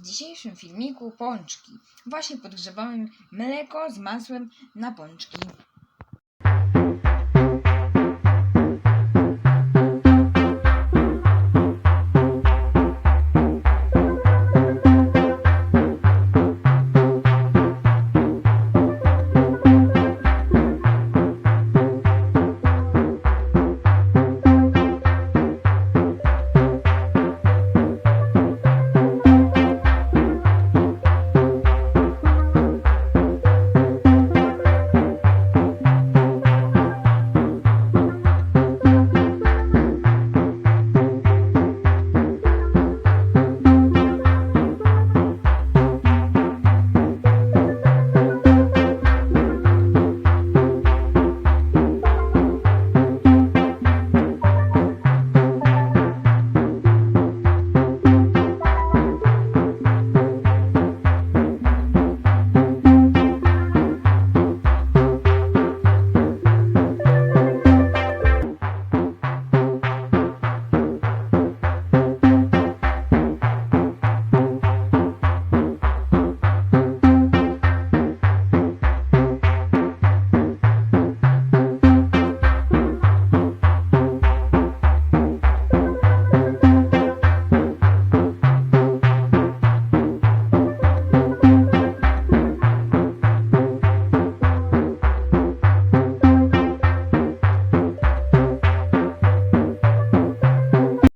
W dzisiejszym filmiku pączki. Właśnie podgrzewałem mleko z masłem na pączki.